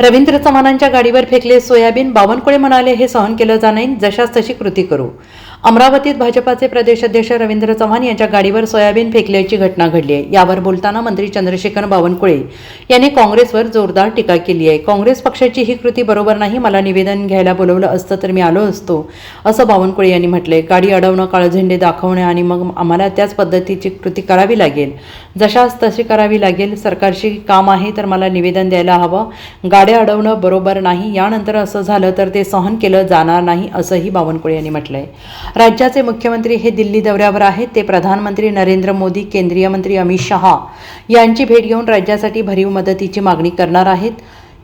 रवींद्र चव्हाणांच्या गाडीवर फेकले सोयाबीन बावनकुळे म्हणाले हे सहन केलं जाणार नाही. जशास तशी कृती करू. अमरावतीत भाजपाचे प्रदेशाध्यक्ष रवींद्र चव्हाण यांच्या गाडीवर सोयाबीन फेकल्याची घटना घडली आहे. यावर बोलताना मंत्री चंद्रशेखर बावनकुळे यांनी काँग्रेसवर जोरदार टीका केली आहे. काँग्रेस पक्षाची ही कृती बरोबर नाही मला निवेदन घ्यायला बोलवलं असतं तर मी आलो असतो असं बावनकुळे यांनी म्हटलंय. गाडी अडवणं काळझेंडे दाखवणे आणि मग आम्हाला त्याच पद्धतीची कृती करावी लागेल. जशास तशी करावी लागेल सरकारशी काम आहे तर मला निवेदन द्यायला हवं. गाड्या अडवणं बरोबर नाही यानंतर असं झालं तर ते सहन केलं जाणार नाही असंही बावनकुळे यांनी म्हटलंय. राज्याचे मुख्यमंत्री हे दिल्ली दौऱ्यावर आहेत. ते प्रधानमंत्री नरेंद्र मोदी केंद्रीय मंत्री अमित शहा यांची भेट घेऊन राज्यासाठी भरीव मदतीची मागणी करणार आहेत.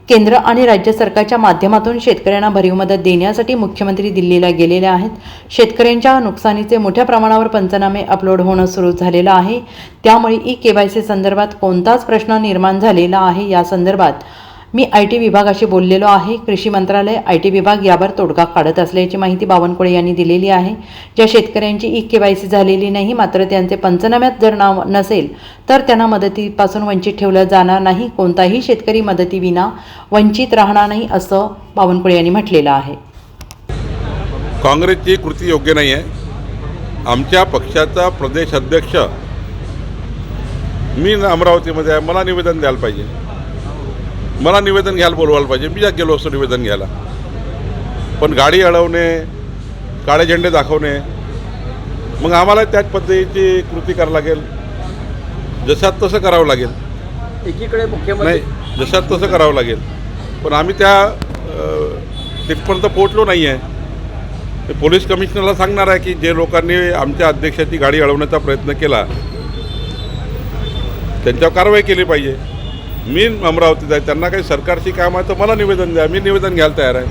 केंद्र आणि राज्य सरकारच्या माध्यमातून शेतकऱ्यांना भरीव मदत देण्यासाठी मुख्यमंत्री दिल्लीला गेलेले आहेत. शेतकऱ्यांच्या नुकसानीचे मोठ्या प्रमाणावर पंचनामे अपलोड होणं सुरू झालेलं आहे. त्यामुळे ई के वाय सी संदर्भात कोणताच प्रश्न निर्माण झालेला आहे. या संदर्भात मी आय टी विभागाशी बोललेलो आहे. कृषी मंत्रालय आय टी विभाग यावर तोडगा काढत असल्याची माहिती बावनकुळे यांनी दिलेली आहे. ज्या शेतकऱ्यांची ई के वाय सी झालेली नाही मात्र त्यांचे पंचनाम्यात जर नाव नसेल तर त्यांना मदतीपासून वंचित ठेवलं जाणार नाही. कोणताही शेतकरी मदतीविना वंचित राहणार नाही असं बावनकुळे यांनी म्हटलेलं आहे. काँग्रेसची कृती योग्य नाही आहे आमच्या पक्षाचा प्रदेश अध्यक्ष मी अमरावतीमध्ये आहे. मला निवेदन द्यायला पाहिजे. मला निवेदन घ्यायला बोलवायला पाहिजे. मी या गेलो असतो निवेदन घ्यायला. पण गाडी अडवणे काळे झेंडे दाखवणे मग आम्हाला त्याच पद्धतीची कृती करावं लागेल. जशात तसं करावं लागेल. एकीकडे नाही जशात तसं करावं लागेल. पण आम्ही त्या तिथपर्यंत पोहोचलो नाही आहे पोलीस कमिशनरला सांगणार आहे की जे लोकांनी आमच्या अध्यक्षाची गाडी अडवण्याचा प्रयत्न केला त्यांच्यावर कारवाई केली पाहिजे. मी अमरावतीत आहे त्यांना काही सरकारची काम आहे तर मला निवेदन द्या. मी निवेदन घ्यायला तयार आहे.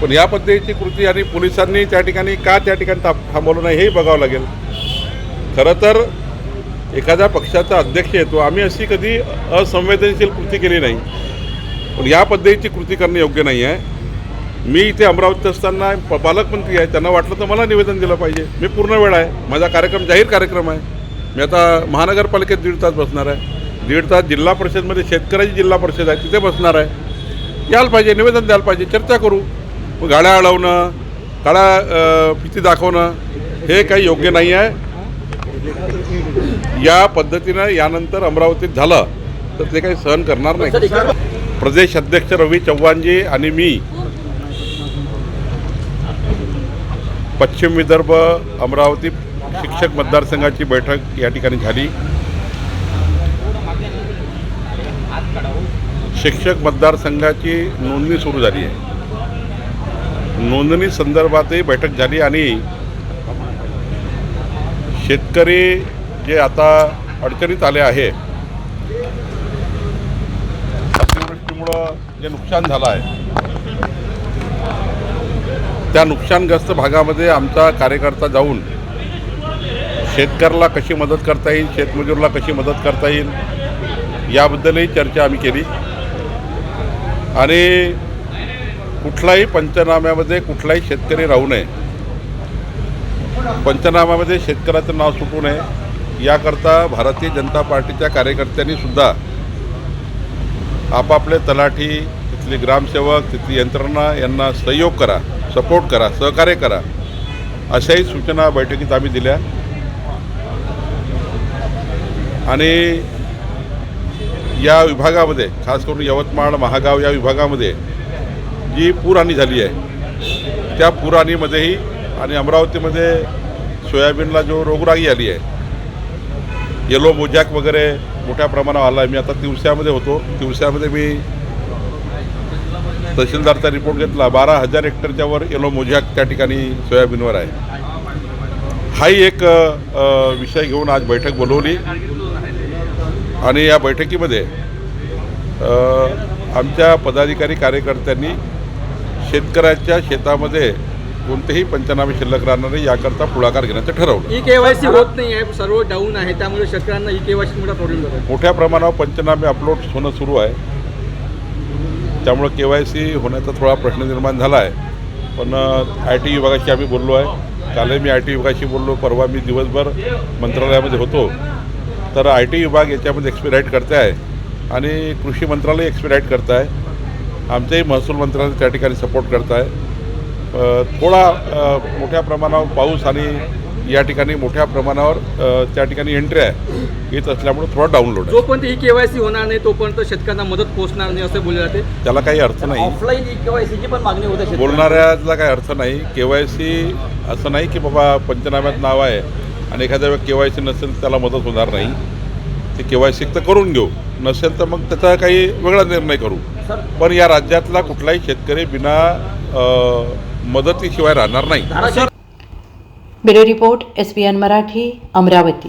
पण या पद्धतीची कृती आणि पोलिसांनी त्या ठिकाणी का त्या ठिकाणी थांब थांबवलं नाही हेही बघावं लागेल. खरं तर एखाद्या पक्षाचा अध्यक्ष येतो. आम्ही अशी कधी असंवेदनशील कृती केली नाही. पण या पद्धतीची कृती करणं योग्य नाही आहे. मी इथे अमरावतीत असताना प- पालकमंत्री आहे. त्यांना वाटलं तर मला निवेदन दिलं पाहिजे. मी पूर्ण वेळ आहे. माझा कार्यक्रम जाहीर कार्यक्रम आहे. मी आता महानगरपालिकेत दीड तास बसणार आहे. दीड तास जिल्हा परिषदमध्ये शेतकऱ्याची जिल्हा परिषद आहे तिथे बसणार आहे. यायला पाहिजे निवेदन द्यायला पाहिजे चर्चा करू. मग गाड्या अडवणं काळा भीती दाखवणं हे काही योग्य नाही आहे. या पद्धतीनं यानंतर अमरावतीत झालं तर ते काही सहन करणार नाही. प्रदेश अध्यक्ष रवी चव्हाणजी आणि मी पश्चिम विदर्भ अमरावती शिक्षक मतदारसंघाची बैठक या ठिकाणी झाली. शिक्षक मतदारसंघाची नोंदणी सुरू झाली आहे. नोंदणी संदर्भातही बैठक झाली आणि शेतकरी जे आता अडचणीत आले आहे अतिवृष्टीमुळं जे नुकसान झालं आहे त्या नुकसानग्रस्त भागामध्ये आमचा कार्यकर्ता जाऊन शेतकऱ्याला कशी मदत करता येईल शेतमजूरला कशी मदत करता येईल याबद्दलही चर्चा आम्ही केली. आणि कुठलाही पंचनाम्यामध्ये कुठलाही शेतकरी राहू नये. पंचनाम्यामध्ये शेतकऱ्याचं नाव सुटू नये. याकरता भारतीय जनता पार्टीच्या कार्यकर्त्यांनी सुद्धा आपापले तलाठी तिथले ग्रामसेवक तिथली यंत्रणा यांना सहयोग करा सपोर्ट करा सहकार्य करा. अशाही सूचना बैठकीत आम्ही दिल्या. आणि या विभागामध्ये खास करून यवतमाळ महागाव या विभागामध्ये जी पूरहानी झाली आहे त्या पूरहानीमध्येही आणि अमरावतीमध्ये सोयाबीनला जो रोगराई आली आहे येलो मोजॅक वगैरे मोठ्या प्रमाणावर आला आहे. मी आता तिवस्यामध्ये होतो. तिवस्यामध्ये मी तहसीलदारचा रिपोर्ट घेतला. बारा हजार हेक्टरच्या वर येलो मोजॅक त्या ठिकाणी सोयाबीनवर आहे. हाही एक विषय घेऊन आज बैठक बोलवली. आणि या बैठकीमध्ये आमच्या पदाधिकारी कार्यकर्त्यांनी शेतकऱ्याच्या शेतामध्ये कोणतेही पंचनामे शिल्लक राहणार नाही याकरता पुढाकार घेण्याचं ठरवलं. ई केवायसी होत नाही आहे सर्व डाऊन आहे त्यामुळे शेतकऱ्यांना ई केवायसी मोठा प्रॉब्लेम मोठ्या प्रमाणावर पंचनामे अपलोड होणं सुरू आहे. त्यामुळं के वाय सी होण्याचा थोडा प्रश्न निर्माण झाला आहे. पण आय टी विभागाशी आम्ही बोललो आहे. कालही मी आय टी विभागाशी बोललो परवा मी दिवसभर मंत्रालयामध्ये होतो. तर आय टी विभाग याच्यामध्ये एक्सपिराईट करते आहे आणि कृषी मंत्रालय एक्सपिराईट करत आहे आमचेही महसूल मंत्र्यांना त्या ठिकाणी सपोर्ट करत आहे थोडा मोठ्या प्रमाणावर पाऊस आणि या ठिकाणी मोठ्या प्रमाणावर त्या ठिकाणी एंट्री आहे. येत असल्यामुळे थोडा डाऊनलोड जोपर्यंत ही केवायसी होणार नाही तोपर्यंत शेतकऱ्यांना मदत पोहोचणार नाही असं बोलले जाते. त्याला काही अर्थ नाही. ऑफलाईन ई केवायसीची पण मागणी होते. बोलणाऱ्याला काही अर्थ नाही. के वाय सी असं नाही की बाबा पंचनाम्यात नाव आहे. आणि एखाद्या वेळेस के वाय सी नसेल तर त्याला मदत होणार नाही. ते के वाय सी तर करून घेऊ. नसेल तर मग त्याचा काही वेगळा निर्णय करू. पण या राज्यातला कुठलाही शेतकरी बिना मदतीशिवाय राहणार नाही. Bureau report S P N Marathi Amravati.